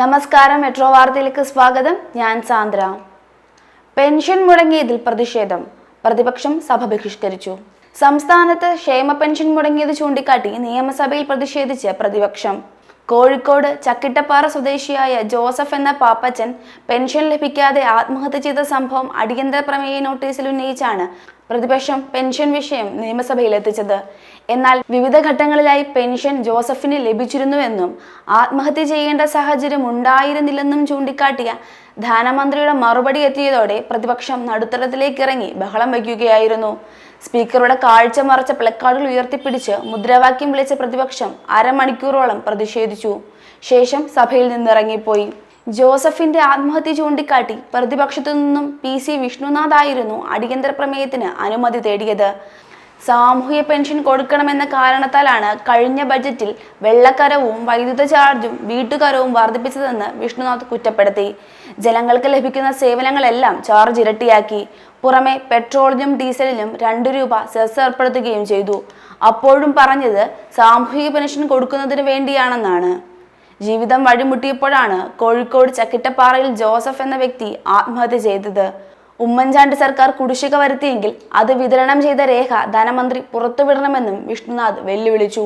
നമസ്കാരം മെട്രോ വാർത്തയിലേക്ക് സ്വാഗതം. ഞാൻ സാന്ദ്ര. പെൻഷൻ മുടങ്ങിയതിൽ പ്രതിഷേധം. പ്രതിപക്ഷം സഭ ബഹിഷ്കരിച്ചു. സംസ്ഥാനത്ത് ക്ഷേമ പെൻഷൻ മുടങ്ങിയത് ചൂണ്ടിക്കാട്ടി നിയമസഭയിൽ പ്രതിഷേധിച്ച് പ്രതിപക്ഷം. കോഴിക്കോട് ചക്കിട്ടപ്പാറ സ്വദേശിയായ ജോസഫ് എന്ന പാപ്പച്ചൻ പെൻഷൻ ലഭിക്കാതെ ആത്മഹത്യ ചെയ്ത സംഭവം അടിയന്തര പ്രമേയ നോട്ടീസിൽ ഉന്നയിച്ചാണ് പ്രതിപക്ഷം പെൻഷൻ വിഷയം നിയമസഭയിൽ എത്തിച്ചത്. എന്നാൽ വിവിധ ഘട്ടങ്ങളിലായി പെൻഷൻ ജോസഫിന് ലഭിച്ചിരുന്നുവെന്നും ആത്മഹത്യ ചെയ്യേണ്ട സാഹചര്യം ഉണ്ടായിരുന്നില്ലെന്നും ചൂണ്ടിക്കാട്ടിയ ധനമന്ത്രിയുടെ മറുപടി എത്തിയതോടെ പ്രതിപക്ഷം നടുത്തരത്തിലേക്ക് ഇറങ്ങി ബഹളം വയ്ക്കുകയായിരുന്നു. സ്പീക്കറുടെ കാഴ്ച മറച്ച പ്ലക്കാർഡുകൾ ഉയർത്തിപ്പിടിച്ച് മുദ്രാവാക്യം വിളിച്ച പ്രതിപക്ഷം അരമണിക്കൂറോളം പ്രതിഷേധിച്ചു. ശേഷം സഭയിൽ നിന്നിറങ്ങിപ്പോയി. ജോസഫിന്റെ ആത്മഹത്യ ചൂണ്ടിക്കാട്ടി പ്രതിപക്ഷത്തു നിന്നും പി സി വിഷ്ണുനാഥ് ആയിരുന്നു അടിയന്തര പ്രമേയത്തിന് അനുമതി തേടിയത്. സാമൂഹ്യ പെൻഷൻ കൊടുക്കണമെന്ന കാരണത്താലാണ് കഴിഞ്ഞ ബജറ്റിൽ വെള്ളക്കരവും വൈദ്യുത ചാർജും വീട്ടുകരവും വർദ്ധിപ്പിച്ചതെന്ന് വിഷ്ണുനാഥ് കുറ്റപ്പെടുത്തി. ജനങ്ങൾക്ക് ലഭിക്കുന്ന സേവനങ്ങളെല്ലാം ചാർജ് ഇരട്ടിയാക്കി. പുറമെ പെട്രോളിനും ഡീസലിനും രണ്ട് രൂപ സെസ് ഏർപ്പെടുത്തുകയും ചെയ്തു. അപ്പോഴും പറഞ്ഞത് സാമൂഹിക പെൻഷൻ കൊടുക്കുന്നതിന് വേണ്ടിയാണെന്നാണ്. ജീവിതം വഴിമുട്ടിയപ്പോഴാണ് കോഴിക്കോട് ചക്കിട്ടപ്പാറയിൽ ജോസഫ് എന്ന വ്യക്തി ആത്മഹത്യ ചെയ്തത്. ഉമ്മൻചാണ്ടി സർക്കാർ കുടിശ്ശിക വരുത്തിയെങ്കിൽ അത് വിതരണം ചെയ്ത രേഖ ധനമന്ത്രി പുറത്തുവിടണമെന്നും വിഷ്ണുനാഥ് വെല്ലുവിളിച്ചു.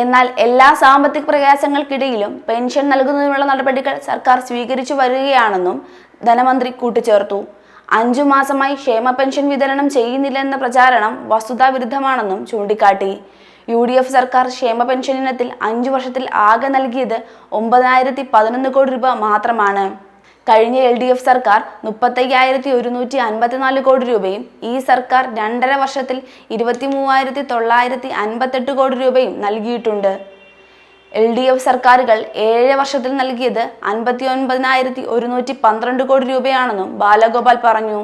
എന്നാൽ എല്ലാ സാമ്പത്തിക പ്രയാസങ്ങൾക്കിടയിലും പെൻഷൻ നൽകുന്നതിനുള്ള നടപടികൾ സർക്കാർ സ്വീകരിച്ചു വരികയാണെന്നും ധനമന്ത്രി കൂട്ടിച്ചേർത്തു. അഞ്ചു മാസമായി ക്ഷേമ പെൻഷൻ വിതരണം ചെയ്യുന്നില്ലെന്ന പ്രചാരണം വസ്തുതാവിരുദ്ധമാണെന്നും ചൂണ്ടിക്കാട്ടി. യു ഡി എഫ് സർക്കാർ ക്ഷേമ പെൻഷൻ ഇനത്തിൽ അഞ്ചു വർഷത്തിൽ ആകെ നൽകിയത് ഒമ്പതിനായിരത്തി പതിനൊന്ന് കോടി രൂപ മാത്രമാണ്. കഴിഞ്ഞ എൽ ഡി എഫ് സർക്കാർ മുപ്പത്തയ്യായിരത്തി ഒരുന്നൂറ്റി അൻപത്തിനാല് കോടി രൂപയും ഈ സർക്കാർ രണ്ടര വർഷത്തിൽ ഇരുപത്തി മൂവായിരത്തി തൊള്ളായിരത്തി അൻപത്തെട്ട് കോടി രൂപയും നൽകിയിട്ടുണ്ട്. എൽ ഡി എഫ് സർക്കാരുകൾ ഏഴ് വർഷത്തിൽ നൽകിയത് അൻപത്തി ഒൻപതിനായിരത്തി ഒരുന്നൂറ്റി പന്ത്രണ്ട് കോടി രൂപയാണെന്നും ബാലഗോപാൽ പറഞ്ഞു.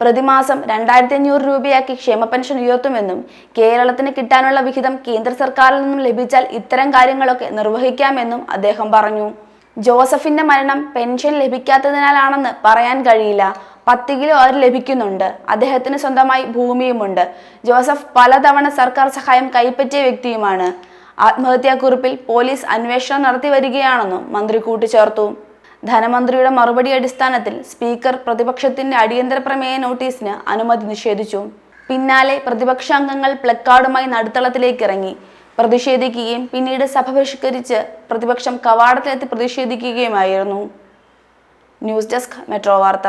പ്രതിമാസം രണ്ടായിരത്തി അഞ്ഞൂറ് രൂപയാക്കി ക്ഷേമ പെൻഷൻ ഉയർത്തുമെന്നും കേരളത്തിന് കിട്ടാനുള്ള വിഹിതം കേന്ദ്ര സർക്കാരിൽ നിന്നും ലഭിച്ചാൽ ഇത്തരം കാര്യങ്ങളൊക്കെ നിർവഹിക്കാമെന്നും അദ്ദേഹം പറഞ്ഞു. ജോസഫിന്റെ മരണം പെൻഷൻ ലഭിക്കാത്തതിനാലാണെന്ന് പറയാൻ കഴിയില്ല. പത്ത് കിലോ അവർ ലഭിക്കുന്നുണ്ട്. അദ്ദേഹത്തിന് സ്വന്തമായി ഭൂമിയുമുണ്ട്. ജോസഫ് പലതവണ സർക്കാർ സഹായം കൈപ്പറ്റിയ വ്യക്തിയുമാണ്. ആത്മഹത്യാക്കുറിപ്പിൽ പോലീസ് അന്വേഷണം നടത്തി വരികയാണെന്നും മന്ത്രി കൂട്ടിച്ചേർത്തു. ധനമന്ത്രിയുടെ മറുപടി അടിസ്ഥാനത്തിൽ സ്പീക്കർ പ്രതിപക്ഷത്തിന്റെ അടിയന്തര പ്രമേയ നോട്ടീസിന് അനുമതി നിഷേധിച്ചു. പിന്നാലെ പ്രതിപക്ഷാംഗങ്ങൾ പ്ലക്കാർഡുമായി നടുത്തളത്തിലേക്ക് ഇറങ്ങി പ്രതിഷേധിക്കുകയും പിന്നീട് സഭ ബഹിഷ്കരിച്ച് പ്രതിപക്ഷം കവാടത്തിലെത്തി പ്രതിഷേധിക്കുകയുമായിരുന്നു. ന്യൂസ് ഡെസ്ക് മെട്രോ വാർത്ത.